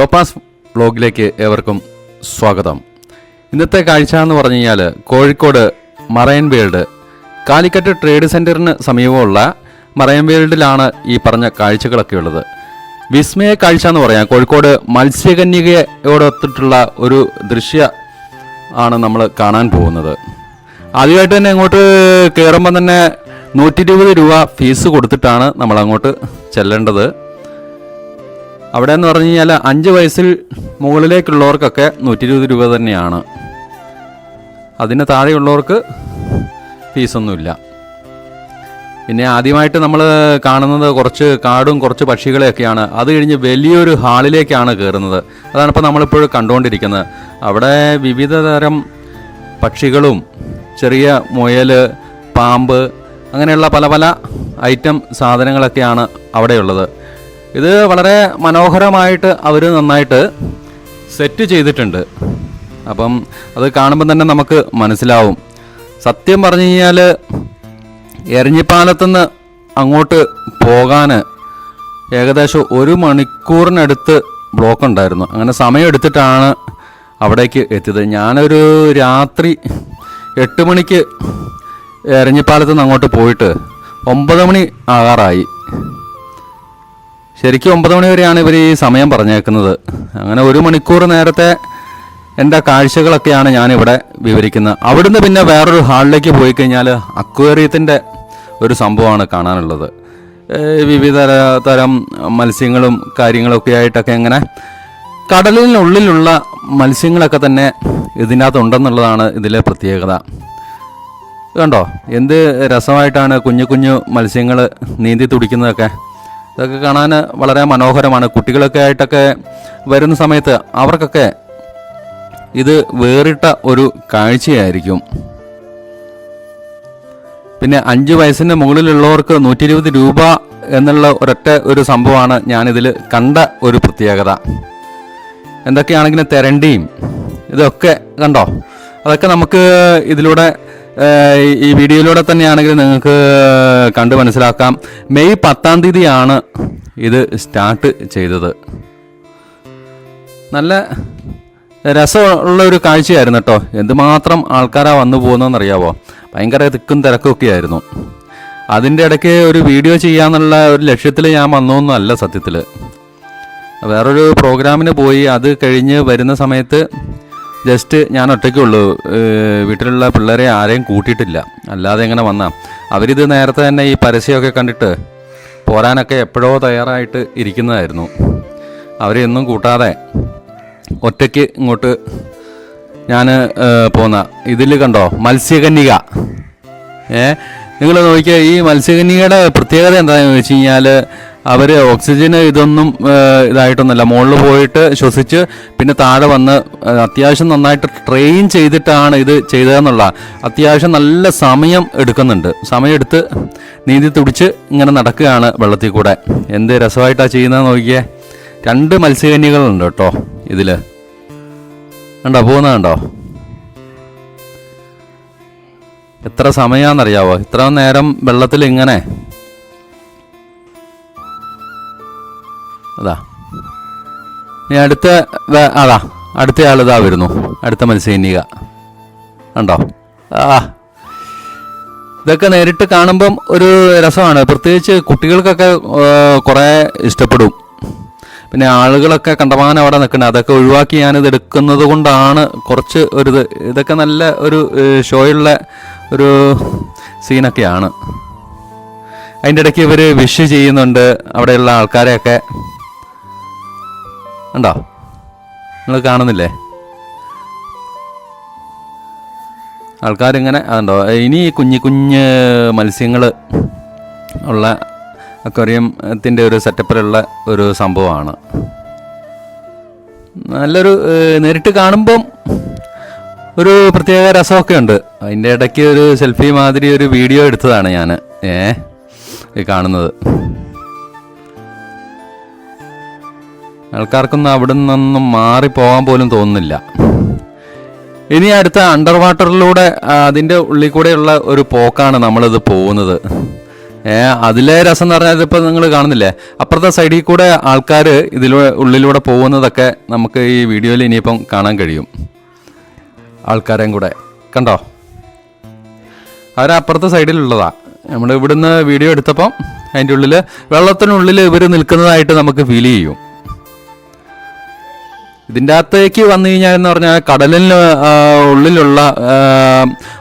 ജോപ്പാസ് വ്ലോഗിലേക്ക് ഏവർക്കും സ്വാഗതം. ഇന്നത്തെ കാഴ്ച എന്ന് പറഞ്ഞു കഴിഞ്ഞാൽ Kozhikode marine world. Calicut trade സെന്ററിന് സമീപമുള്ള മറൈൻ വേൾഡിലാണ് ഈ പറഞ്ഞ കാഴ്ചകളൊക്കെ ഉള്ളത്. വിസ്മയ കാഴ്ച എന്ന് പറയാം. കോഴിക്കോട് മത്സ്യകന്യകയോടൊത്തിട്ടുള്ള ഒരു ദൃശ്യ ആണ് നമ്മൾ കാണാൻ പോകുന്നത്. ആദ്യമായിട്ട് തന്നെ അങ്ങോട്ട് കയറുമ്പോൾ തന്നെ നൂറ്റി രൂപ ഫീസ് കൊടുത്തിട്ടാണ് നമ്മൾ അങ്ങോട്ട് ചെല്ലേണ്ടത്. അവിടെ എന്ന് പറഞ്ഞു കഴിഞ്ഞാൽ അഞ്ച് വയസ്സിൽ മുകളിലേക്കുള്ളവർക്കൊക്കെ നൂറ്റി ഇരുപത് രൂപ തന്നെയാണ്. അതിന് താഴെയുള്ളവർക്ക് ഫീസൊന്നുമില്ല. പിന്നെ ആദ്യമായിട്ട് നമ്മൾ കാണുന്നത് കുറച്ച് കാടും കുറച്ച് പക്ഷികളെയൊക്കെയാണ്. അത് കഴിഞ്ഞ് വലിയൊരു ഹാളിലേക്കാണ് കയറുന്നത് അതാണ് ഇപ്പോൾ നമ്മളിപ്പോൾ കണ്ടുകൊണ്ടിരിക്കുന്നത്. അവിടെ വിവിധ തരം പക്ഷികളും ചെറിയ മുയൽ പാമ്പ് അങ്ങനെയുള്ള പല പല ഐറ്റം സാധനങ്ങളൊക്കെയാണ് അവിടെയുള്ളത്. ഇത് വളരെ മനോഹരമായിട്ട് അവർ നന്നായിട്ട് സെറ്റ് ചെയ്തിട്ടുണ്ട്. അപ്പം അത് കാണുമ്പോൾ തന്നെ നമുക്ക് മനസ്സിലാവും. സത്യം പറഞ്ഞു കഴിഞ്ഞാൽ എരഞ്ഞിപ്പാലത്തുനിന്ന് അങ്ങോട്ട് പോകാൻ ഏകദേശം ഒരു മണിക്കൂറിനടുത്ത് ബ്ലോക്ക് ഉണ്ടായിരുന്നു. അങ്ങനെ സമയം എടുത്തിട്ടാണ് അവിടേക്ക് എത്തിയത്. ഞാനൊരു രാത്രി എട്ട് മണിക്ക് എരഞ്ഞിപ്പാലത്ത് നിന്ന് അങ്ങോട്ട് പോയിട്ട് ഒമ്പത് മണി ആകാറായി. ശരിക്കും ഒമ്പത് മണി വരെയാണ് ഇവർ ഈ സമയം പറഞ്ഞേക്കുന്നത്. അങ്ങനെ ഒരു മണിക്കൂർ നേരത്തെ എന്റെ കാഴ്ചകളൊക്കെയാണ് ഞാനിവിടെ വിവരിക്കുന്നത്. അവിടുന്ന് പിന്നെ വേറൊരു ഹാളിലേക്ക് പോയി കഴിഞ്ഞാൽ അക്വേറിയത്തിന്റെ ഒരു സംഭവമാണ് കാണാനുള്ളത്. വിവിധ തരം മത്സ്യങ്ങളും കാര്യങ്ങളൊക്കെ ആയിട്ടൊക്കെ ഇങ്ങനെ കടലിനുള്ളിലുള്ള മത്സ്യങ്ങളൊക്കെ തന്നെ ഇതിനകത്ത് ഉണ്ടെന്നുള്ളതാണ് ഇതിലെ പ്രത്യേകത. കണ്ടോ? എന്ത് രസമായിട്ടാണ് കുഞ്ഞു കുഞ്ഞു മത്സ്യങ്ങൾ നീന്തി തുടിക്കുന്നതൊക്കെ. ഇതൊക്കെ കാണാൻ വളരെ മനോഹരമാണ്. കുട്ടികളൊക്കെ ആയിട്ടൊക്കെ വരുന്ന സമയത്ത് അവർക്കൊക്കെ ഇത് വേറിട്ട ഒരു കാഴ്ചയായിരിക്കും. പിന്നെ അഞ്ച് വയസ്സിന് മുകളിലുള്ളവർക്ക് നൂറ്റി ഇരുപത് രൂപ എന്നുള്ള ഒരൊറ്റ ഒരു സംഭവമാണ് ഞാനിതിൽ കണ്ട ഒരു പ്രത്യേകത. എന്തൊക്കെയാണെങ്കിലും തെരണ്ടിയും ഇതൊക്കെ കണ്ടോ? അതൊക്കെ നമുക്ക് ഇതിലൂടെ ഈ വീഡിയോയിലൂടെ തന്നെയാണെങ്കിൽ നിങ്ങൾക്ക് കണ്ട് മനസ്സിലാക്കാം. മെയ് പത്താം തീയതിയാണ് ഇത് സ്റ്റാർട്ട് ചെയ്തത്. നല്ല രസമുള്ള ഒരു കാഴ്ചയായിരുന്നു കേട്ടോ. എന്തുമാത്രം ആൾക്കാരാ വന്നു പോകുന്നതെന്നറിയാവോ? ഭയങ്കര തിക്കും തിരക്കും ഒക്കെ ആയിരുന്നു അതിന്റെ ഇടയ്ക്ക് ഒരു വീഡിയോ ചെയ്യാന്നുള്ള ഒരു ലക്ഷ്യത്തിൽ ഞാൻ വന്നൊന്നും സത്യത്തിൽ വേറൊരു പ്രോഗ്രാമിന് പോയി അത് കഴിഞ്ഞ് വരുന്ന സമയത്ത് ജസ്റ്റ് ഞാൻ ഒറ്റയ്ക്കേ ഉള്ളൂ. വീട്ടിലുള്ള പിള്ളേരെ ആരെയും കൂട്ടിയിട്ടില്ല. അല്ലാതെ എങ്ങനെ വന്നാ? അവരിത് നേരത്തെ തന്നെ ഈ പരസ്യമൊക്കെ കണ്ടിട്ട് പോരാനൊക്കെ എപ്പോഴോ തയ്യാറായിട്ട് ഇരിക്കുന്നതായിരുന്നു. അവരെയൊന്നും കൂട്ടാതെ ഒറ്റയ്ക്ക് ഇങ്ങോട്ട് ഞാൻ പോന്ന. ഇതിൽ കണ്ടോ? മത്സ്യകന്യക. ഏ നിങ്ങൾ നോക്കിയാൽ ഈ മത്സ്യകന്യകയുടെ പ്രത്യേകത എന്താണെന്ന് വെച്ച് കഴിഞ്ഞാൽ അവർ ഓക്സിജൻ ഇതൊന്നും ഇതായിട്ടൊന്നുമല്ല. മുകളിൽ പോയിട്ട് ശ്വസിച്ച് പിന്നെ താഴെ വന്ന് അത്യാവശ്യം നന്നായിട്ട് ട്രെയിൻ ചെയ്തിട്ടാണ് ഇത് ചെയ്തതെന്നുള്ള. അത്യാവശ്യം നല്ല സമയം എടുക്കുന്നുണ്ട്. സമയമെടുത്ത് നീന്തി തുടിച്ച് ഇങ്ങനെ നടക്കുകയാണ് വെള്ളത്തിൽ കൂടെ. എന്ത് രസമായിട്ടാണ് ചെയ്യുന്നതെന്ന് നോക്കിയേ. രണ്ട് മത്സ്യകന്യകളുണ്ട് കേട്ടോ ഇതിൽ കണ്ടോ? പോകുന്നത് കണ്ടോ? എത്ര സമയമാണെന്നറിയാവോ ഇത്ര നേരം വെള്ളത്തിൽ ഇങ്ങനെ അതാ. ഇനി അടുത്ത അതാ. അടുത്ത ഇതാ വരുന്നു. അടുത്ത മത്സ്യനിക. ഉണ്ടോ ആ. ഇതൊക്കെ നേരിട്ട് കാണുമ്പം ഒരു രസമാണ്. പ്രത്യേകിച്ച് കുട്ടികൾക്കൊക്കെ കുറേ ഇഷ്ടപ്പെടും. പിന്നെ ആളുകളൊക്കെ കണ്ടമാനം അവിടെ നിൽക്കുന്നത് അതൊക്കെ ഒഴിവാക്കി ഞാനിത് എടുക്കുന്നത് കൊണ്ടാണ് കുറച്ച് ഒരു ഇത്. ഇതൊക്കെ നല്ല ഒരു ഷോയുള്ള ഒരു സീനൊക്കെയാണ്. അതിന്റെ ഇടയ്ക്ക് ഇവർ വിഷ് ചെയ്യുന്നുണ്ട്. അവിടെയുള്ള ആൾക്കാരെയൊക്കെ. ഉണ്ടോ നിങ്ങൾ കാണുന്നില്ലേ? ആൾക്കാരിങ്ങനെ അതുണ്ടോ ഇനി കുഞ്ഞു കുഞ്ഞ് മത്സ്യങ്ങൾ ഉള്ള അക്വറിയത്തിന്റെ ഒരു സെറ്റപ്പിലുള്ള ഒരു സംഭവമാണ്. നല്ലൊരു നേരിട്ട് കാണുമ്പം ഒരു പ്രത്യേക രസമൊക്കെ ഉണ്ട്. അതിന്റെ ഇടയ്ക്ക് ഒരു സെൽഫി മാതിരി ഒരു വീഡിയോ എടുത്തതാണ് ഞാൻ ഏ കാണുന്നത്. ആൾക്കാർക്കൊന്നും അവിടെ നിന്നൊന്നും മാറിപ്പോകാൻ പോലും തോന്നുന്നില്ല. ഇനി അടുത്ത അണ്ടർ വാട്ടറിലൂടെ അതിന്റെ ഉള്ളിൽ കൂടെയുള്ള ഒരു പോക്കാണ് നമ്മളിത് പോകുന്നത്. അതിലെ രസം എന്ന് പറഞ്ഞാൽ ഇതിപ്പോൾ നിങ്ങൾ കാണുന്നില്ലേ? അപ്പുറത്തെ സൈഡിൽ കൂടെ ആൾക്കാർ ഇതിലൂടെ ഉള്ളിലൂടെ പോകുന്നതൊക്കെ നമുക്ക് ഈ വീഡിയോയിൽ ഇനിയിപ്പം കാണാൻ കഴിയും. ആൾക്കാരെയും കൂടെ. കണ്ടോ? അവരപ്പുറത്തെ സൈഡിലുള്ളതാ. നമ്മൾ ഇവിടുന്ന് വീഡിയോ എടുത്തപ്പം അതിന്റെ ഉള്ളിൽ വെള്ളത്തിനുള്ളിൽ ഇവർ നിൽക്കുന്നതായിട്ട് നമുക്ക് ഫീൽ ചെയ്യും. ഇതിന്റെ അകത്തേക്ക് വന്നു കഴിഞ്ഞാൽ എന്ന് പറഞ്ഞാൽ കടലിന് ഉള്ളിലുള്ള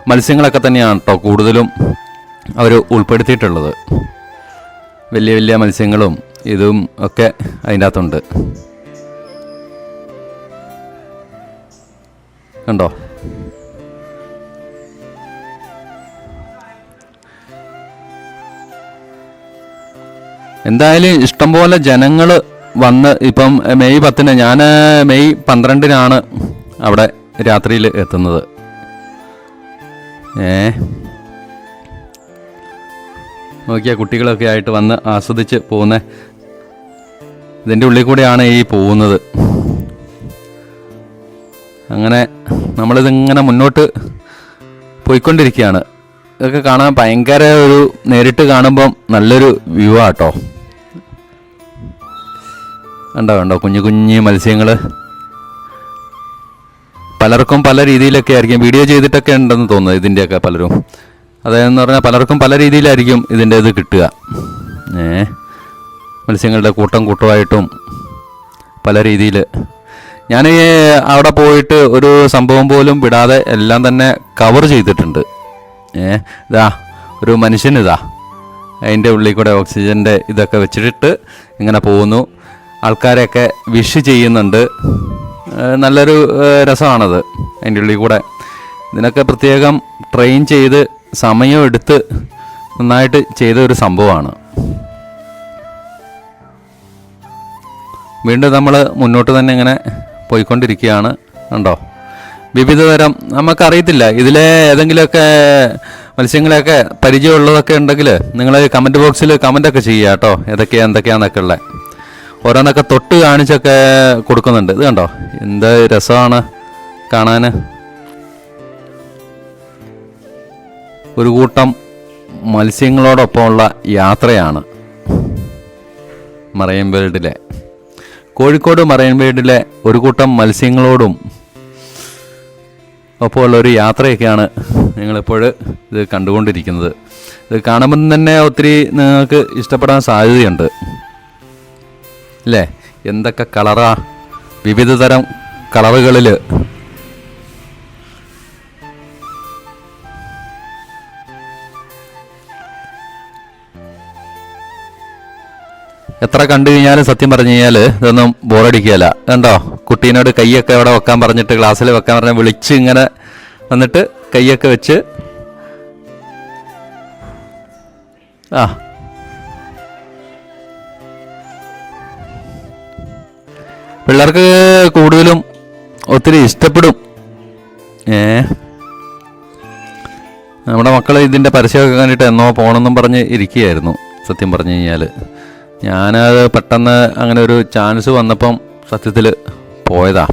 മത്സ്യങ്ങളൊക്കെ തന്നെയാണ് കേട്ടോ കൂടുതലും അവർ ഉൾപ്പെടുത്തിയിട്ടുള്ളത്. വലിയ വലിയ മത്സ്യങ്ങളും ഇതും ഒക്കെ അതിന്റെ അകത്തുണ്ട്. കണ്ടോ? എന്തായാലും ഇഷ്ടംപോലെ ജനങ്ങൾ വന്ന് ഇപ്പം മെയ് പത്തിന് ഞാൻ മെയ് പന്ത്രണ്ടിനാണ് അവിടെ രാത്രിയിൽ എത്തുന്നത്. ഏ? നോക്കിയാൽ കുട്ടികളൊക്കെ ആയിട്ട് വന്ന് ആസ്വദിച്ച് പോകുന്ന. ഇതിന്റെ ഉള്ളിൽ കൂടെയാണ് ഈ പോകുന്നത്. അങ്ങനെ നമ്മളിതിങ്ങനെ മുന്നോട്ട് പോയിക്കൊണ്ടിരിക്കുകയാണ്. ഇതൊക്കെ കാണാൻ ഭയങ്കര ഒരു നേരിട്ട് കാണുമ്പം നല്ലൊരു വ്യൂ ആട്ടോ. കണ്ടോ കണ്ടോ കുഞ്ഞു കുഞ്ഞു മത്സ്യങ്ങൾ പലർക്കും പല രീതിയിലൊക്കെ ആയിരിക്കും. വീഡിയോ ചെയ്തിട്ടൊക്കെ ഉണ്ടെന്ന് തോന്നുന്നു ഇതിന്റെയൊക്കെ പലരും. അതെന്ന് പറഞ്ഞാൽ പലർക്കും പല രീതിയിലായിരിക്കും ഇതിന്റെ ഇത് കിട്ടുക. ഏ? മത്സ്യങ്ങളുടെ കൂട്ടം കൂട്ടമായിട്ടും പല രീതിയിൽ ഞാൻ അവിടെ പോയിട്ട് ഒരു സംഭവം പോലും വിടാതെ എല്ലാം തന്നെ കവർ ചെയ്തിട്ടുണ്ട്. ഏ? ഇതാ ഒരു മനുഷ്യൻ ഇതാ അതിന്റെ ഉള്ളിൽ കൂടെ ഓക്സിജന്റെ ഇതൊക്കെ വെച്ചിട്ട് ഇങ്ങനെ പോകുന്നു. ആൾക്കാരെയൊക്കെ വിഷ് ചെയ്യുന്നുണ്ട്. നല്ലൊരു രസമാണത് അതിന്റെ ഉള്ളിൽ കൂടെ. ഇതിനൊക്കെ പ്രത്യേകം ട്രെയിൻ ചെയ്ത് സമയമെടുത്ത് നന്നായിട്ട് ചെയ്ത ഒരു സംഭവമാണ്. വീണ്ടും നമ്മൾ മുന്നോട്ട് തന്നെ ഇങ്ങനെ പോയിക്കൊണ്ടിരിക്കുകയാണ്. ഉണ്ടോ വിവിധ തരം നമുക്കറിയത്തില്ല. ഇതിലെ ഏതെങ്കിലുമൊക്കെ മത്സ്യങ്ങളെയൊക്കെ പരിചയമുള്ളതൊക്കെ ഉണ്ടെങ്കിൽ നിങ്ങൾ കമന്റ് ബോക്സിൽ കമന്റൊക്കെ ചെയ്യുക കേട്ടോ. ഏതൊക്കെയാണ് എന്തൊക്കെയാണെന്നൊക്കെ ഉള്ളത് ഓരോന്നൊക്കെ തൊട്ട് കാണിച്ചൊക്കെ കൊടുക്കുന്നുണ്ട്. ഇത് കണ്ടോ? എന്ത് രസമാണ് കാണാൻ ഒരു കൂട്ടം മത്സ്യങ്ങളോടൊപ്പമുള്ള യാത്രയാണ് മറൈൻ വേൾഡിലെ കോഴിക്കോട് മറൈൻ വേൾഡിലെ ഒരു കൂട്ടം മത്സ്യങ്ങളോടും ഒപ്പമുള്ള ഒരു യാത്രയൊക്കെയാണ് നിങ്ങളിപ്പോൾ ഇത് കണ്ടുകൊണ്ടിരിക്കുന്നത്. ഇത് കാണുമ്പം തന്നെ ഒത്തിരി നിങ്ങൾക്ക് ഇഷ്ടപ്പെടാൻ സാധ്യതയുണ്ട്. അല്ലേ എന്തൊക്കെ കളറാ? വിവിധ തരം കളറുകളിൽ എത്ര കണ്ടു കഴിഞ്ഞാലും സത്യം പറഞ്ഞു കഴിഞ്ഞാൽ ഇതൊന്നും ബോറടിക്കുകയല്ല. കണ്ടോ? കുട്ടീനോട് കൈയൊക്കെ അവിടെ വെക്കാൻ പറഞ്ഞിട്ട് ഗ്ലാസ്സിൽ വെക്കാൻ പറഞ്ഞ വിളിച്ച് ഇങ്ങനെ വന്നിട്ട് കൈയൊക്കെ വെച്ച് ആ പിള്ളേർക്ക് കൂടുതലും ഒത്തിരി ഇഷ്ടപ്പെടും. ഏ? നമ്മുടെ മക്കൾ ഇതിന്റെ പരസ്യമൊക്കെ കണ്ടിട്ട് എന്നോ പോകണമെന്നും പറഞ്ഞ് ഇരിക്കുകയായിരുന്നു സത്യം പറഞ്ഞു കഴിഞ്ഞാൽ ഞാനത് പെട്ടെന്ന് അങ്ങനെ ഒരു ചാൻസ് വന്നപ്പം സത്യത്തിൽ പോയതാ.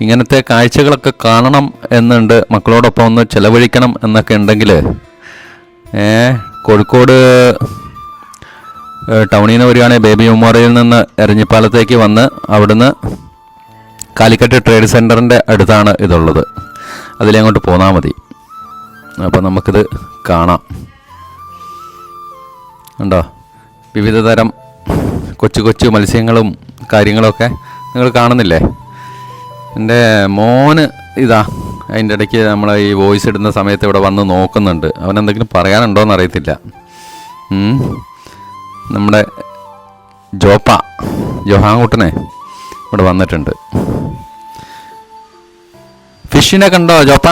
ഇങ്ങനത്തെ കാഴ്ചകളൊക്കെ കാണണം എന്നുണ്ട് മക്കളോടൊപ്പം ഒന്ന് ചെലവഴിക്കണം എന്നൊക്കെ ഉണ്ടെങ്കിൽ ഏ? കോഴിക്കോട് ടൗണിൽ നിന്ന് വരികയാണെങ്കിൽ ബേബി മെമ്മോറിയൽ നിന്ന് എരഞ്ഞിപ്പാലത്തേക്ക് വന്ന് അവിടുന്ന് കാലിക്കറ്റ് ട്രേഡ് സെന്ററിന്റെ അടുത്താണ് ഇതുള്ളത്. അതിലേ അങ്ങോട്ട് പോന്നാൽ മതി. അപ്പോൾ നമുക്കിത് കാണാം. ഉണ്ടോ വിവിധ തരം കൊച്ചു കൊച്ചു മത്സ്യങ്ങളും കാര്യങ്ങളൊക്കെ നിങ്ങൾ കാണുന്നില്ലേ? എന്റെ മോന് ഇതാ അതിന്റെ ഇടയ്ക്ക് നമ്മൾ ഈ വോയിസ് ഇടുന്ന സമയത്ത് ഇവിടെ വന്ന് നോക്കുന്നുണ്ട്. അവൻ എന്തെങ്കിലും പറയാനുണ്ടോയെന്ന് അറിയത്തില്ല നമ്മുടെ ജോപ്പ ജോഹാങ്കുട്ടനെ ഇവിടെ വന്നിട്ടുണ്ട്. ഫിഷിനെ കണ്ടോ ജോപ്പ?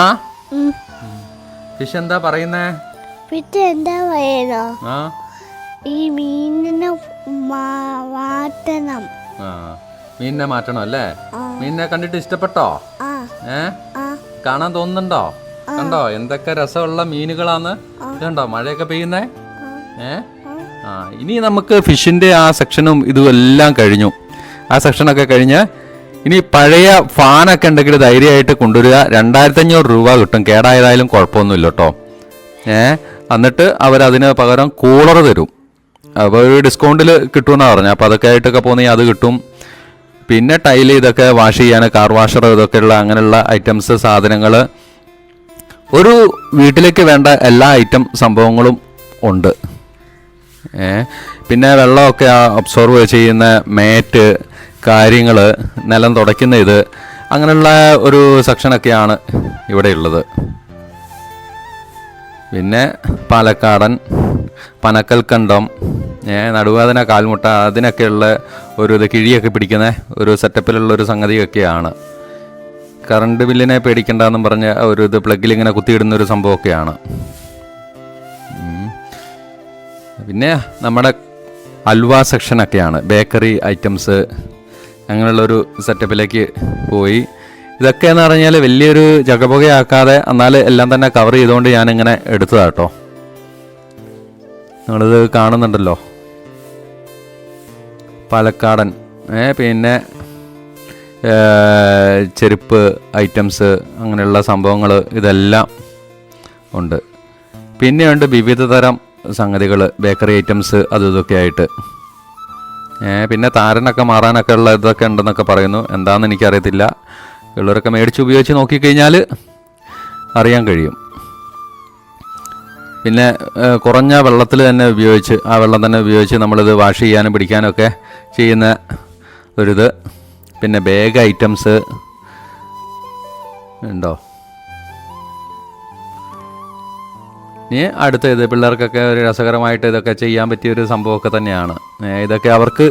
ഫിഷ് എന്താ പറയുന്നേ? ഫിഷ് എന്താ പറയുന്നോ? ഈ മീനിനെ മാറ്റണം. ആ. മീനിനെ മാറ്റണം അല്ലേ. മീനിനെ കണ്ടിട്ട് ഇഷ്ടപ്പെട്ടോ? ഏ? കാണാൻ തോന്നുന്നുണ്ടോ? കണ്ടോ? എന്തൊക്കെ രസമുള്ള മീനുകളാന്ന്? കണ്ടോ മഴയൊക്കെ പെയ്യുന്നേ? ഏ? ആ. ഇനി നമുക്ക് ഫിഷിന്റെ ആ സെക്ഷനും ഇതുമെല്ലാം കഴിഞ്ഞു. ആ സെക്ഷനൊക്കെ കഴിഞ്ഞ് ഇനി പഴയ ഫാനൊക്കെ ഉണ്ടെങ്കിൽ ധൈര്യമായിട്ട് കൊണ്ടുവരിക. രണ്ടായിരത്തി അഞ്ഞൂറ് രൂപ കിട്ടും. കേടായതായാലും കുഴപ്പമൊന്നുമില്ല കേട്ടോ ഏ? എന്നിട്ട് അവരതിന് പകരം കൂളർ തരും. അപ്പോൾ ഒരു ഡിസ്കൗണ്ടിൽ കിട്ടുമെന്നാണ് പറഞ്ഞത് അപ്പോൾ അതൊക്കെ ആയിട്ടൊക്കെ പോകുന്നെങ്കിൽ അത് കിട്ടും. പിന്നെ ടൈൽ ഇതൊക്കെ വാഷ് ചെയ്യാൻ കാർ വാഷർ ഇതൊക്കെയുള്ള അങ്ങനെയുള്ള ഐറ്റംസ് സാധനങ്ങൾ. ഒരു വീട്ടിലേക്ക് വേണ്ട എല്ലാ ഐറ്റം സംഭവങ്ങളും ഉണ്ട്. പിന്നെ വെള്ളമൊക്കെ അബ്സോർവ് ചെയ്യുന്ന മേറ്റ് കാര്യങ്ങൾ നിലം തുടയ്ക്കുന്ന ഇത് അങ്ങനെയുള്ള ഒരു സെക്ഷനൊക്കെയാണ് ഇവിടെയുള്ളത് പിന്നെ പാലക്കാടൻ പനക്കൽക്കണ്ടം നടുവേദന കാൽമുട്ട അതിനൊക്കെയുള്ള ഒരു ഇത് കിഴിയൊക്കെ പിടിക്കുന്ന ഒരു സെറ്റപ്പിലുള്ള ഒരു സംഗതിയൊക്കെയാണ്. കറണ്ട് ബില്ലിനെ പേടിക്കണ്ടെന്നും പറഞ്ഞ് ഒരു ഇത് പ്ലഗിൽ ഇങ്ങനെ കുത്തിയിടുന്ന ഒരു സംഭവമൊക്കെയാണ്. പിന്നെ നമ്മുടെ അൽവ സെക്ഷനൊക്കെയാണ് ബേക്കറി ഐറ്റംസ് അങ്ങനെയുള്ളൊരു സെറ്റപ്പിലേക്ക് പോയി. ഇതൊക്കെ എന്ന് പറഞ്ഞാൽ വലിയൊരു ജഗപുകയാക്കാതെ എന്നാൽ എല്ലാം തന്നെ കവർ ചെയ്തുകൊണ്ട് ഞാനിങ്ങനെ എടുത്തതാട്ടോ. നിങ്ങളിത് കാണുന്നുണ്ടല്ലോ. പാലക്കാടൻ. പിന്നെ ചെരുപ്പ് ഐറ്റംസ് അങ്ങനെയുള്ള സംഭവങ്ങൾ ഇതെല്ലാം ഉണ്ട്. പിന്നെയുണ്ട് വിവിധ തരം സംഗതികൾ ബേക്കറി ഐറ്റംസ് അത് ഇതൊക്കെ ആയിട്ട്. പിന്നെ താരനൊക്കെ മാറാനൊക്കെ ഉള്ള ഇതൊക്കെ ഉണ്ടെന്നൊക്കെ പറയുന്നു. എന്താണെന്ന് എനിക്കറിയത്തില്ല. ഉള്ളവരൊക്കെ മേടിച്ച് ഉപയോഗിച്ച് നോക്കിക്കഴിഞ്ഞാൽ അറിയാൻ കഴിയും. പിന്നെ കുറഞ്ഞ വെള്ളത്തിൽ തന്നെ ഉപയോഗിച്ച് ആ വെള്ളം തന്നെ ഉപയോഗിച്ച് നമ്മളിത് വാഷ് ചെയ്യാനും പിടിക്കാനും ഒക്കെ ചെയ്യുന്ന ഒരിത്. പിന്നെ ബാഗ് ഐറ്റംസ് ഉണ്ടോ? ഇനി അടുത്ത ഇത് പിള്ളേർക്കൊക്കെ ഒരു രസകരമായിട്ട് ഇതൊക്കെ ചെയ്യാൻ പറ്റിയ ഒരു സംഭവമൊക്കെ തന്നെയാണ്. ഇതൊക്കെ അവർക്ക്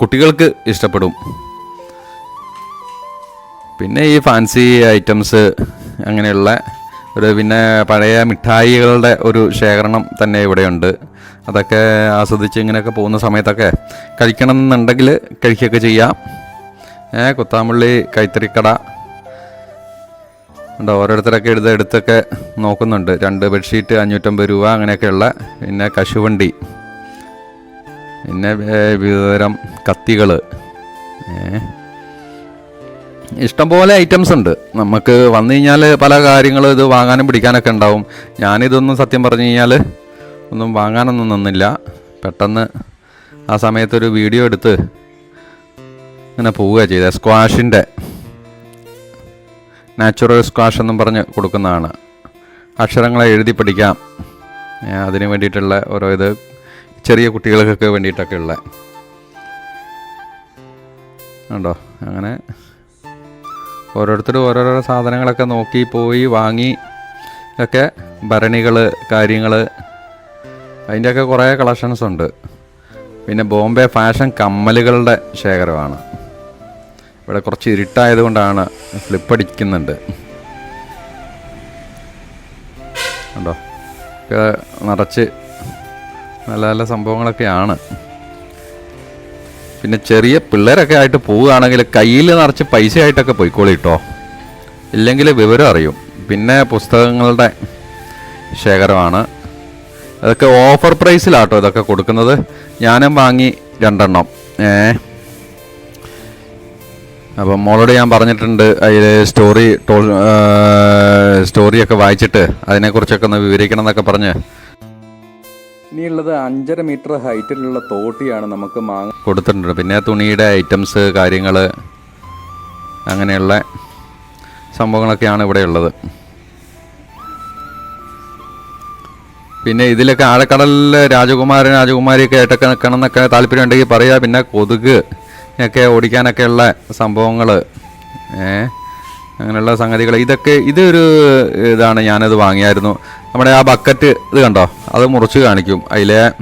കുട്ടികൾക്ക് ഇഷ്ടപ്പെടും. പിന്നെ ഈ ഫാൻസി ഐറ്റംസ് അങ്ങനെയുള്ള ഒരു പിന്നെ പഴയ മിഠായികളുടെ ഒരു ശേഖരണം തന്നെ ഇവിടെയുണ്ട്. അതൊക്കെ ആസ്വദിച്ച് ഇങ്ങനെയൊക്കെ പോകുന്ന സമയത്തൊക്കെ കഴിക്കണം എന്നുണ്ടെങ്കിൽ കഴിക്കുകയൊക്കെ ചെയ്യാം. ഏ കുത്താമ്പള്ളി കൈത്തറിക്കട ഉണ്ട് ഓരോരുത്തരൊക്കെ എടുത്ത് എടുത്തൊക്കെ നോക്കുന്നുണ്ട്. രണ്ട് ബെഡ്ഷീറ്റ് അഞ്ഞൂറ്റമ്പത് രൂപ അങ്ങനെയൊക്കെയുള്ള പിന്നെ കശുവണ്ടി പിന്നെ വിവിധതരം കത്തികൾ ഇഷ്ടംപോലെ ഐറ്റംസ് ഉണ്ട്. നമുക്ക് വന്നു കഴിഞ്ഞാൽ പല കാര്യങ്ങളും ഇത് വാങ്ങാനും പിടിക്കാനൊക്കെ ഉണ്ടാവും. ഞാനിതൊന്നും സത്യം പറഞ്ഞു കഴിഞ്ഞാൽ ഒന്നും വാങ്ങാനൊന്നും നിന്നില്ല. പെട്ടെന്ന് ആ സമയത്തൊരു വീഡിയോ എടുത്ത് ഇങ്ങനെ പോവുക ചെയ്തത് സ്ക്വാഷിന്റെ നാച്ചുറൽ സ്ക്വാഷ് എന്നും പറഞ്ഞ് കൊടുക്കുന്നതാണ്. അക്ഷരങ്ങളെ എഴുതി പഠിക്കാം. അതിന് വേണ്ടിയിട്ടുള്ള ഓരോ ഇത് ചെറിയ കുട്ടികൾക്കൊക്കെ വേണ്ടിയിട്ടൊക്കെ ഉള്ള. ഉണ്ടോ അങ്ങനെ ഓരോരുത്തരും ഓരോരോ സാധനങ്ങളൊക്കെ നോക്കി പോയി വാങ്ങി ഒക്കെ ഭരണികൾ കാര്യങ്ങൾ. അതിന്റെയൊക്കെ കുറേ കളക്ഷൻസ് ഉണ്ട്. പിന്നെ ബോംബെ ഫാഷൻ കമ്മലുകളുടെ ശേഖരമാണ്. ഇവിടെ കുറച്ച് ഇരുട്ടായത് കൊണ്ടാണ് ഫ്ലിപ്പ് അടിക്കുന്നുണ്ട് ഉണ്ടോ നിറച്ച് നല്ല നല്ല സംഭവങ്ങളൊക്കെയാണ്. പിന്നെ ചെറിയ പിള്ളേരൊക്കെ ആയിട്ട് പോവുകയാണെങ്കിൽ കയ്യിൽ നിറച്ച് പൈസ ആയിട്ടൊക്കെ പോയിക്കോളി കേട്ടോ ഇല്ലെങ്കിൽ വിവരം അറിയും. പിന്നെ പുസ്തകങ്ങളുടെ ശേഖരമാണ്. അതൊക്കെ ഓഫർ പ്രൈസിലാട്ടോ ഇതൊക്കെ കൊടുക്കുന്നത്. ഞാനും വാങ്ങി രണ്ടെണ്ണം. ഏ. അപ്പം മോളോട് ഞാൻ പറഞ്ഞിട്ടുണ്ട് അതിൽ സ്റ്റോറി സ്റ്റോറിയൊക്കെ വായിച്ചിട്ട് അതിനെക്കുറിച്ചൊക്കെ ഒന്ന് വിവരിക്കണം എന്നൊക്കെ പറഞ്ഞ്. ഇനിയുള്ളത് അഞ്ചര മീറ്റർ ഹൈറ്റിലുള്ള തോട്ടിയാണ് നമുക്ക് മാങ്ങ കൊടുത്തിട്ടുണ്ട്. പിന്നെ തുണിയുടെ ഐറ്റംസ് കാര്യങ്ങൾ അങ്ങനെയുള്ള സംഭവങ്ങളൊക്കെയാണ് ഇവിടെ ഉള്ളത്. പിന്നെ ഇതിലൊക്കെ ആഴക്കടലിൽ രാജകുമാരൻ രാജകുമാരിയൊക്കെ ആയിട്ടൊക്കെ നിൽക്കണം എന്നൊക്കെ താല്പര്യം ഉണ്ടെങ്കിൽ പറയാ. പിന്നെ കൊതുക് ഒക്കെ ഓടിക്കാനൊക്കെയുള്ള സംഭവങ്ങൾ ഏ? അങ്ങനെയുള്ള സംഗതികൾ. ഇതൊക്കെ ഇതൊരു ഇതാണ് ഞാനത് വാങ്ങിയായിരുന്നു. നമ്മുടെ ആ ബക്കറ്റ് ഇത് കണ്ടോ? അത് മുറിച്ച് കാണിക്കും. അതിലെ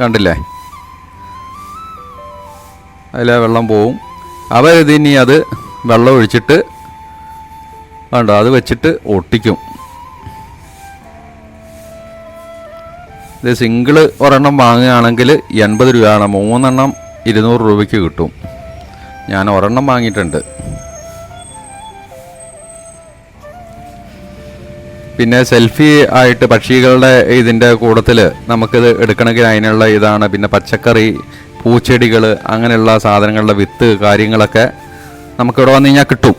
കണ്ടില്ലേ? അതിലെ വെള്ളം പോവും. അവർ ഇതിനി അത് വെള്ളം ഒഴിച്ചിട്ട് കണ്ടോ? അത് വെച്ചിട്ട് ഒട്ടിക്കും. ഇത് സിംഗിൾ ഒരെണ്ണം വാങ്ങുകയാണെങ്കിൽ എൺപത് രൂപയാണ്. മൂന്നെണ്ണം ഇരുന്നൂറ് രൂപയ്ക്ക് കിട്ടും. ഞാൻ ഒരെണ്ണം വാങ്ങിയിട്ടുണ്ട്. പിന്നെ സെൽഫി ആയിട്ട് പക്ഷികളുടെ ഇതിന്റെ കൂടത്തിൽ നമുക്കിത് എടുക്കണമെങ്കിൽ അതിനുള്ള ഇതാണ്. പിന്നെ പച്ചക്കറി പൂച്ചെടികൾ അങ്ങനെയുള്ള സാധനങ്ങളുടെ വിത്ത് കാര്യങ്ങളൊക്കെ നമുക്കിവിടെ വന്നു കഴിഞ്ഞാൽ കിട്ടും.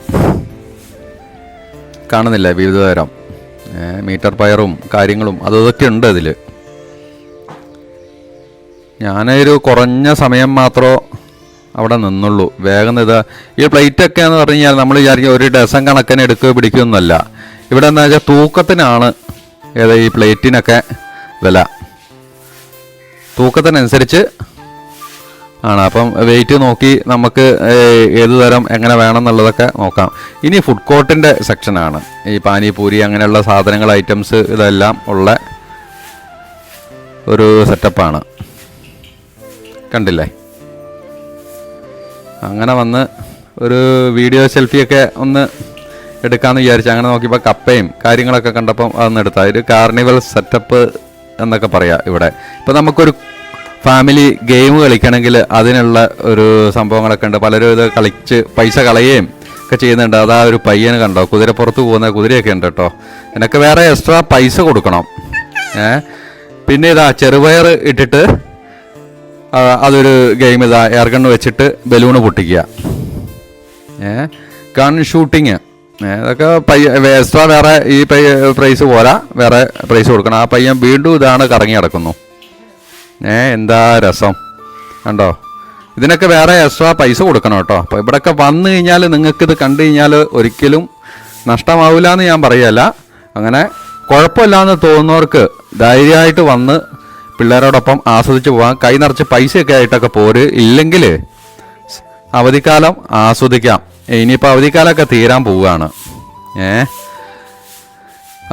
കാണുന്നില്ല വിവിധ തരം? മീറ്റർ പയറും കാര്യങ്ങളും അതൊക്കെ ഉണ്ട് അതിൽ ഞാനൊരു കുറഞ്ഞ സമയം മാത്രമേ അവിടെ നിന്നുള്ളൂ. വേഗം ഇത് ഈ പ്ലേറ്റൊക്കെ എന്ന് പറഞ്ഞു കഴിഞ്ഞാൽ നമ്മൾ വിചാരിക്കും ഒരു ഡസൻ കണക്കിന് എടുക്കുക പിടിക്കുകയൊന്നുമല്ല ഇവിടെ എന്താ വെച്ചാൽ തൂക്കത്തിനാണ് ഏതാ ഈ പ്ലേറ്റിനൊക്കെ വില. തൂക്കത്തിനനുസരിച്ച് ആണ്. അപ്പം വെയിറ്റ് നോക്കി നമുക്ക് ഏത് തരം എങ്ങനെ വേണം എന്നുള്ളതൊക്കെ നോക്കാം. ഇനി ഫുഡ് കോർട്ടിന്റെ സെക്ഷനാണ് ഈ പാനിപൂരി അങ്ങനെയുള്ള സാധനങ്ങൾ ഐറ്റംസ് ഇതെല്ലാം ഉള്ള ഒരു സെറ്റപ്പാണ് കണ്ടില്ലേ? അങ്ങനെ വന്ന് ഒരു വീഡിയോ സെൽഫിയൊക്കെ ഒന്ന് എടുക്കാമെന്ന് വിചാരിച്ചു അങ്ങനെ നോക്കിയപ്പോൾ കപ്പയും കാര്യങ്ങളൊക്കെ കണ്ടപ്പം അതൊന്ന് എടുത്താൽ ഒരു കാർണിവൽ സെറ്റപ്പ് എന്നൊക്കെ പറയാം ഇവിടെ. ഇപ്പം നമുക്കൊരു ഫാമിലി ഗെയിം കളിക്കണമെങ്കിൽ അതിനുള്ള ഒരു സംഭവങ്ങളൊക്കെ ഉണ്ട്. പലരും ഇത് കളിച്ച് പൈസ കളയുകയും ഒക്കെ ചെയ്യുന്നുണ്ട്. അതാ ഒരു പയ്യന് കണ്ടോ? കുതിരപ്പുറത്ത് പോകുന്ന കുതിരയൊക്കെ ഉണ്ട് കേട്ടോ. എനിക്ക് വേറെ എക്സ്ട്രാ പൈസ കൊടുക്കണം. ഏ? പിന്നെ ഇതാ ചെറുപയർ ഇട്ടിട്ട് അതൊരു ഗെയിം ഇതാ എയർ ഗണ്ണ് വെച്ചിട്ട് ബലൂണ് പൊട്ടിക്കുക. ഏ? ഗൺ ഷൂട്ടിങ് അതൊക്കെ പയ്യ എക്സ്ട്രാ വേറെ ഈ പ്രൈസ് പോരാ. വേറെ പ്രൈസ് കൊടുക്കണം. ആ പയ്യൻ വീണ്ടും ഇതാണ് കറങ്ങി കിടക്കുന്നു ഏ എന്താ രസം. കണ്ടോ? ഇതിനൊക്കെ വേറെ എക്സ്ട്രാ പൈസ കൊടുക്കണം കേട്ടോ. അപ്പോൾ ഇവിടെയൊക്കെ വന്നു കഴിഞ്ഞാൽ നിങ്ങൾക്കിത് കണ്ടു കഴിഞ്ഞാൽ ഒരിക്കലും നഷ്ടമാവില്ല എന്ന് ഞാൻ പറയല്ല. അങ്ങനെ കുഴപ്പമില്ല എന്ന് തോന്നുന്നവർക്ക് ധൈര്യമായിട്ട് വന്ന് പിള്ളേരോടൊപ്പം ആസ്വദിച്ച് പോകാം കൈ നിറച്ച് പൈസയൊക്കെ ആയിട്ടൊക്കെ പോര്. ഇല്ലെങ്കിൽ അവധിക്കാലം ആസ്വദിക്കാം. ഇനിയിപ്പോൾ അവധിക്കാലമൊക്കെ തീരാൻ പോവുകയാണ്. ഏ?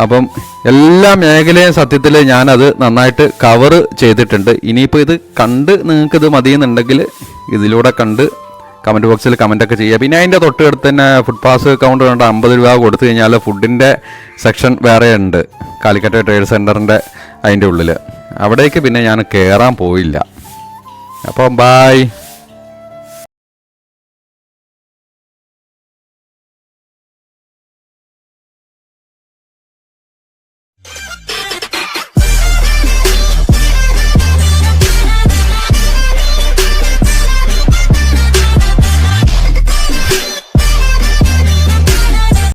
അപ്പം എല്ലാ മേഖലയും സത്യത്തിൽ ഞാനത് നന്നായിട്ട് കവർ ചെയ്തിട്ടുണ്ട്. ഇനിയിപ്പോൾ ഇത് കണ്ട് നിങ്ങൾക്ക് ഇത് മതിയെന്നുണ്ടെങ്കിൽ ഇതിലൂടെ കണ്ട് കമന്റ് ബോക്സിൽ കമന്റൊക്കെ ചെയ്യുക. പിന്നെ അതിന്റെ തൊട്ടടുത്ത് തന്നെ ഫുഡ് പാസ് അക്കൗണ്ട് കണ്ട് അമ്പത് രൂപ കൊടുത്തു കഴിഞ്ഞാൽ ഫുഡിന്റെ സെക്ഷൻ വേറെ ഉണ്ട്. കാലിക്കറ്റ് ട്രേഡ് സെന്ററിന്റെ അതിന്റെ ഉള്ളിൽ അവിടേക്ക് പിന്നെ ഞാൻ കയറാൻ പോയില്ല. അപ്പം ബായ്